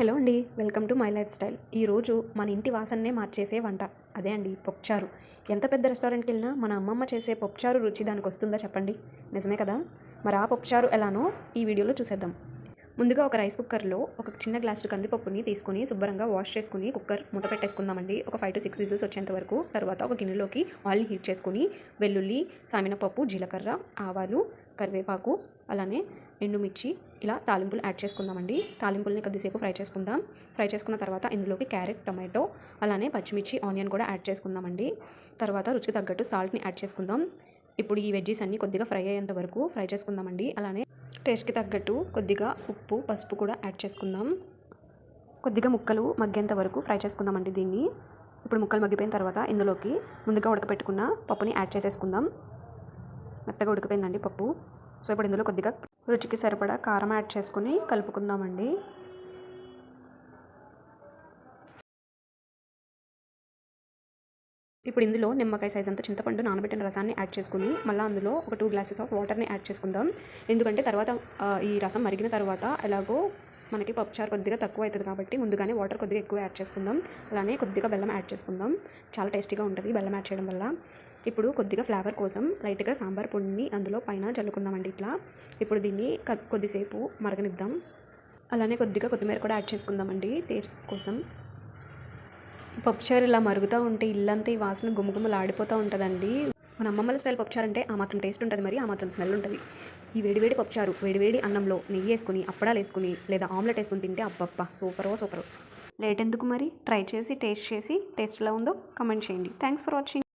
Hello అండి welcome to my life style. ఈరోజు మన ఇంటి వాసన్నే మార్చేసే వంట. అదే అండి పొప్చారు ఎంత పెద్ద రెస్టారెంట్కి వెళ్ళినా మన అమ్మమ్మ చేసే పొప్చారు రుచి దానికి వస్తుందా చెప్పండి? నిజమే కదా? మరి ఆ పొప్చారు ఎలానో ఈ వీడియోలో చూసేద్దాం. ముందుగా ఒక రైస్ కుక్కర్లో ఒక చిన్న గ్లాసు కందిపప్పుని తీసుకుని శుభ్రంగా వాష్ చేసుకుని కుక్కర్ మూత పెట్టేసుకుందామండి. ఒక ఫైవ్ టు సిక్స్ విజిల్స్ వచ్చేంత వరకు. తర్వాత ఒక గిన్నెలోకి ఆయిల్ని హీట్ చేసుకుని వెల్లుల్లి సామినపప్పు జీలకర్ర ఆవాలు కరివేపాకు అలానే ఎండుమిర్చి ఇలా తాలింపులు యాడ్ చేసుకుందామండి. తాలింపుల్ని కొద్దిసేపు ఫ్రై చేసుకుందాం. ఫ్రై చేసుకున్న తర్వాత ఇందులోకి క్యారెట్ టొమాటో అలానే పచ్చిమిర్చి ఆనియన్ కూడా యాడ్ చేసుకుందామండి. తర్వాత రుచికి తగ్గట్టు సాల్ట్ని యాడ్ చేసుకుందాం. ఇప్పుడు ఈ వెజ్జీస్ అన్నీ కొద్దిగా ఫ్రై అయ్యేంత వరకు ఫ్రై చేసుకుందామండి. అలానే టేస్ట్కి తగ్గట్టు కొద్దిగా ఉప్పు పసుపు కూడా యాడ్ చేసుకుందాం. కొద్దిగా ముక్కలు మగ్గేంత వరకు ఫ్రై చేసుకుందామండి దీన్ని. ఇప్పుడు ముక్కలు మగ్గిపోయిన తర్వాత ఇందులోకి ముందుగా ఉడకపెట్టుకున్న పప్పుని యాడ్ చేసేసుకుందాం. మెత్తగా ఉడికిపోయిందండి పప్పు. సో ఇప్పుడు ఇందులో కొద్దిగా రుచికి సరిపడా కారం యాడ్ చేసుకుని కలుపుకుందామండి. ఇప్పుడు ఇందులో నిమ్మకాయ సైజ్ అంత చింతపండు నానబెట్టిన రసాన్ని యాడ్ చేసుకుని మళ్ళీ అందులో ఒక టూ గ్లాసెస్ ఆఫ్ వాటర్ని యాడ్ చేసుకుందాం. ఎందుకంటే తర్వాత ఈ రసం మరిగిన తర్వాత ఎలాగో మనకి పప్పుచారు కొద్దిగా తక్కువ అవుతుంది కాబట్టి ముందుగానే వాటర్ కొద్దిగా ఎక్కువ యాడ్ చేసుకుందాం. అలానే కొద్దిగా బెల్లం యాడ్ చేసుకుందాం. చాలా టేస్టీగా ఉంటుంది బెల్లం యాడ్ చేయడం వల్ల. ఇప్పుడు కొద్దిగా ఫ్లేవర్ కోసం లైట్గా సాంబార్ పొడిని అందులో పైన చల్లుకుందామండి ఇట్లా. ఇప్పుడు దీన్ని కొద్దిసేపు మరగనిద్దాం. అలానే కొద్దిగా కొత్తిమీర కూడా యాడ్ చేసుకుందామండి. టేస్ట్ కోసం. పప్పుచారు ఇలా మరుగుతూ ఉంటే ఇల్లంతా ఈ వాసన గుమగుమలాడిపోతూ ఉంటుందండి. మన అమ్మమ్మల స్టైల్ పప్పుచారు అంటే ఆ మాత్రం టేస్ట్ ఉంటుంది మరి ఆ మాత్రం స్మెల్ ఉంటుంది. ఈ వేడివేడి పప్పుచారు వేడివేడి అన్నంలో నెయ్యి వేసుకుని అప్పడాలు వేసుకుని లేదా ఆమ్లెట్ వేసుకుని తింటే అబ్బబ్బా సూపరో సూపర్. లేట్ ఎందుకు మరి? ట్రై చేసి టేస్ట్ చేసి టేస్ట్ ఎలా ఉందో కమెంట్ చేయండి. Thanks for watching